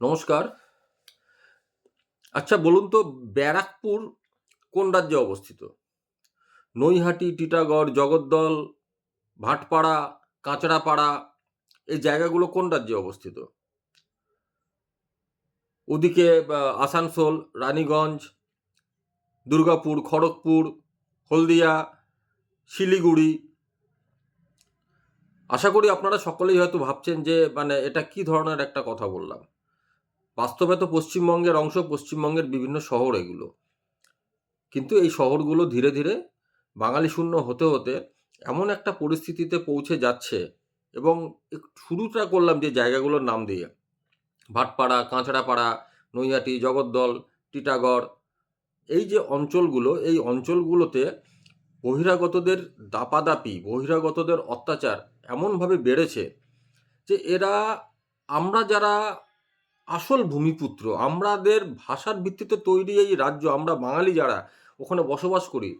নমস্কার। আচ্ছা বলুন তো ব্যারাকপুর কোন রাজ্যে অবস্থিত? নৈহাটি, টিটাগড়, জগদ্দল, ভাটপাড়া কাঁচড়াপাড়া এই জায়গাগুলো কোন রাজ্যে অবস্থিত? ওদিকে আসানসোল, রানীগঞ্জ, দুর্গাপুর, খড়গপুর, হলদিয়া, শিলিগুড়ি। আশা করি আপনারা সকলেই হয়তো ভাবছেন যে মানে এটা কি ধরনের একটা কথা বললাম। বাস্তবে তো পশ্চিমবঙ্গের অংশ পশ্চিমবঙ্গের বিভিন্ন শহর এগুলো। কিন্তু এই শহরগুলো ধীরে ধীরে বাঙালি শূন্য হতে হতে এমন একটা পরিস্থিতিতে পৌঁছে যাচ্ছে এবং শুরুটা করলাম যে জায়গাগুলোর নাম দিয়ে। ভাটপাড়া, কাঁচড়াপাড়া, নৈহাটি, জগদ্দল, টিটাগড়। এই যে অঞ্চলগুলো, এই অঞ্চলগুলোতে বহিরাগতদের দাপাদাপি, বহিরাগতদের অত্যাচার এমনভাবে বেড়েছে যে এরা, আমরা যারা আসল ভূমিপুত্র। আমাদের ভাষার ভিত্তিতে তৈরি এই রাজ্য, আমরা বাঙালি যারা, ওখানে বসবাস করি,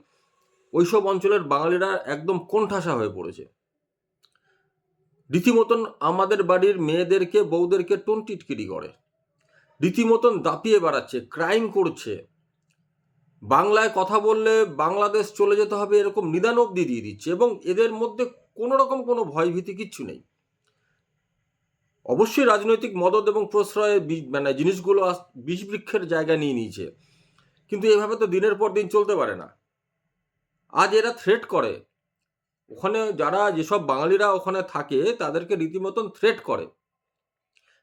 ওইসব অঞ্চলের বাঙালিরা একদম কোণঠাসা হয়ে পড়েছে। রীতিমতন আমাদের বাড়ির মেয়েদেরকে, বউদেরকে টোন টিটকিরি করে। রীতিমতন দাপিয়ে বেড়াচ্ছে, ক্রাইম করছে। বাংলায় কথা বললে বাংলাদেশ চলে যেতে হবে এরকম নিদান অব্দি দিয়ে দিচ্ছে এবং এদের মধ্যে কোনো রকম কোনো ভয়ভীতি কিচ্ছু নেই। অবশ্যই রাজনৈতিক মদত এবং প্রশ্রয়ে বি- মানে জিনিসগুলো আস- বিষ বৃক্ষের জায়গা নিয়ে নিয়েছে। কিন্তু এভাবে তো দিনের পর দিন চলতে পারে না। আজ এরা থ্রেট করে। ওখানে যারা যেসব বাঙালিরা ওখানে থাকে, তাদেরকে রীতিমতন থ্রেট করে।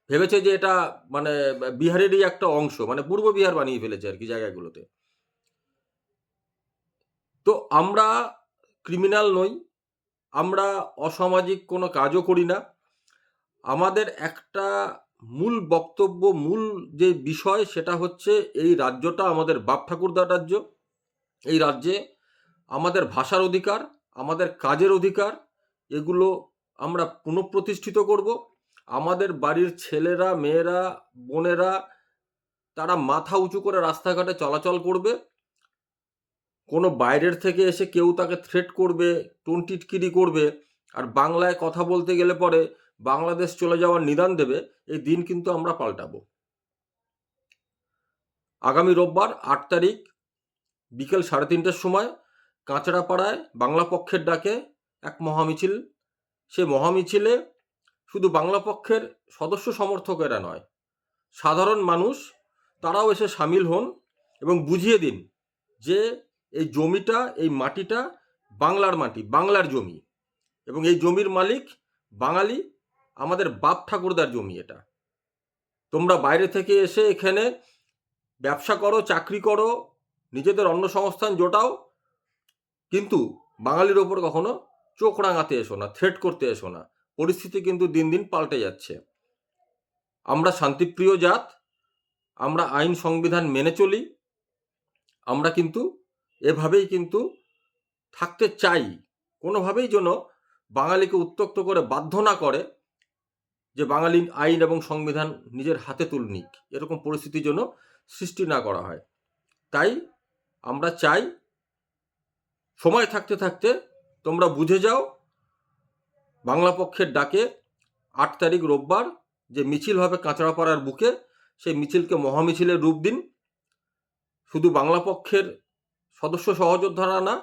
ভেবেছে যে এটা মানে বিহারেরই একটা অংশ মানে পূর্ব বিহার বানিয়ে ফেলেছে আর কি জায়গাগুলোতে। তো আমরা ক্রিমিনাল নই। আমরা অসামাজিক কোনো কাজও করি না। আমাদের একটা মূল বক্তব্য, মূল যে বিষয় সেটা হচ্ছে এই রাজ্যটা আমাদের বাপ ঠাকুরদার রাজ্য। এই রাজ্যে আমাদের ভাষার অধিকার, আমাদের কাজের অধিকার, এগুলো আমরা পুনঃপ্রতিষ্ঠিত করব। আমাদের বাড়ির ছেলেরা, মেয়েরা, বোনেরা, তারা মাথা উঁচু করে রাস্তাঘাটে চলাচল করবে। কোনো বাইরের থেকে এসে কেউ তাকে থ্রেট করবে টোন টিটকিরি করবে। আর বাংলায় কথা বলতে গেলে পরে বাংলাদেশ চলে যাওয়ার নিদান দেবে, এই দিন কিন্তু আমরা পাল্টাবো। আগামী রোববার আট তারিখ বিকেল সাড়ে তিনটের সময় কাঁচড়াপাড়ায় বাংলা পক্ষের ডাকে এক মহামিছিল। সে মহামিছিলে শুধু বাংলা পক্ষের সদস্য সমর্থকেরা নয়, সাধারণ মানুষ, তারাও এসে সামিল হন এবং বুঝিয়ে দিন যে এই জমিটা, এই মাটিটা বাংলার মাটি, বাংলার জমি এবং এই জমির মালিক বাঙালি আমাদের বাপ ঠাকুরদার জমি এটা। তোমরা বাইরে থেকে এসে এখানে ব্যবসা করো, চাকরি করো, নিজেদের অন্ন সংস্থান জোটাও, কিন্তু বাঙালির ওপর কখনো চোখ রাঙাতে এসো না, থ্রেট করতে এসো না। পরিস্থিতি কিন্তু দিন দিন পাল্টে যাচ্ছে। আমরা শান্তিপ্রিয় জাত, আমরা আইন সংবিধান মেনে চলি, আমরা কিন্তু এভাবেই কিন্তু থাকতে চাই। কোনোভাবেই যেন বাঙালিকে উত্তক্ত করে বাধ্য না করে যে বাঙালি আইন এবং সংবিধান নিজের হাতে তুল নিক এরকম পরিস্থিতির জন্য সৃষ্টি না করা হয়। তাই আমরা চাই সময় থাকতে থাকতে তোমরা বুঝে যাও, বাংলা পক্ষের ডাকে আট তারিখ রোববার যে মিছিল হবে কাঁচড়াপাড়ার বুকে, সেই মিছিলকে মহামিছিলের রূপ দিন। শুধু বাংলা পক্ষের সদস্য সহযোদ্ধারা না,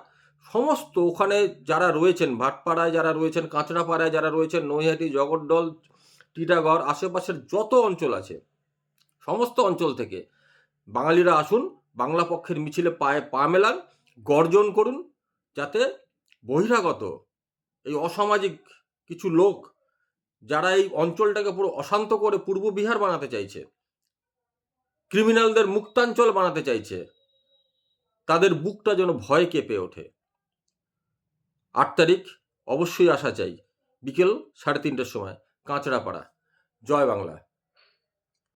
সমস্ত ওখানে যারা রয়েছেন, ভাটপাড়ায় যারা রয়েছেন, কাঁচড়াপাড়ায় যারা রয়েছেন, নৈহাটি, জগদ্দল টিটাগড় আশেপাশের যত অঞ্চল আছে, সমস্ত অঞ্চল থেকে বাঙালিরা আসুন, বাংলা পক্ষের মিছিলে পায়ে পা মেলান, গর্জন করুন, যাতে বহিরাগত, এই অসামাজিক কিছু লোক যারা এই অঞ্চলটাকে পুরো অশান্ত করে পূর্ব বিহার বানাতে চাইছে, ক্রিমিনালদের মুক্তাঞ্চল বানাতে চাইছে, তাদের বুকটা যেন ভয় কেঁপে ওঠে। আট তারিখ, অবশ্যই আসা চাই, বিকেল সাড়ে তিনটের সময়। কাঁচড়াপাড়া জয় বাংলা।